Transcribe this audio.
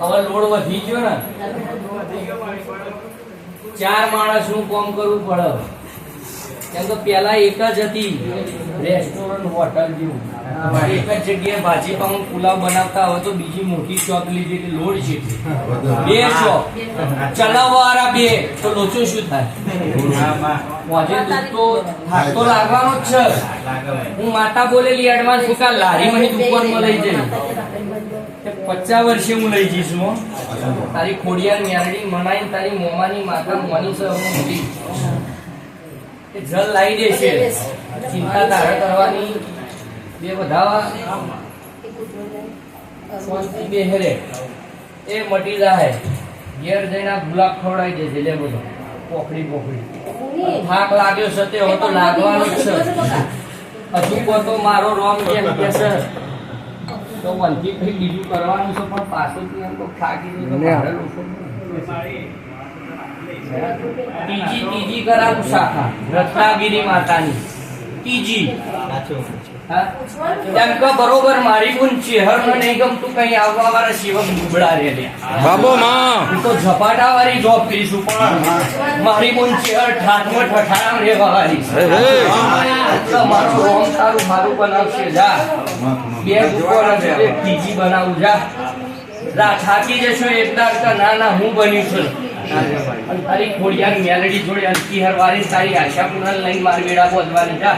હવે લોડ વધી ગયો ને. ચાર માણસનું કોમ કરવું પડે. કેમ કે પેલા એક જ હતી. રેસ્ટોરન્ટ હોટલ જેવું. એક જ જગ્યાએ ભાજી પાઉં પુલાવ બનાવતા હોય તો બીજી મોટી શોપ લીધી એટલે લોડ છે. બે શોપ ચલાવવા બે. તો લોચો શું થાય? મોજે દુઃખ તો થાક લાગવાનો જ છે. હું માતા બોલેલી એડવાન્સ હું કાલ લારી મને દુકાનમાં લઈ જઈ પચાસ વર્ષે હું લઈ જઈશ તારી ખોડિયાર ન્યારડી મનાઈ તારી મોમાની માતા મોની છે હું મોટી જલ લાવી દે છે. ચિંતા તારે કરવાની. બે બધા શાંતિ બેહરે એ મટી જાય ઘેર જઈને આ ગુલાબ ખવડાવી દે છે. લે બધો. પોખડી પોખડી. થાક લાગ્યો છે તે હવે તો લાગવાનો જ છે. હજુ કહો તો મારો રોમ કેમ કે છે. તો વનથી કંઈ બીજું કરવાનું છે પણ પાછું એમ તો થાકી ગયું તો ત્રીજી ત્રીજી કરાવું શાખા રત્નાગીરી માતાની. ત્રીજી. હા? કે બરોબર મારી ગુણ ચેહર ને ગમતું કઈ આવવા વાળા શિવમ ગુબડા રે બાબો માં. હું તો ઝપાટા વાળી જોબ કરીશું પણ મારી બોન ચેહર ઠાઠમાં ઠઠાણામ રહેવા વાળી છે. હે, હે. એટલે મારું રોમ તારું મારું બનાવશે જા. બે ત્રીજી બનાવું જા. રા થાકી જશો એકદાર કે ના ના હું બન્યું છું. અરે ખોડિયાર મેલડી જોડે અટકી હરવારી તારી આશા પૂર્ણ લઈને માર બેડા બોલવાની જા.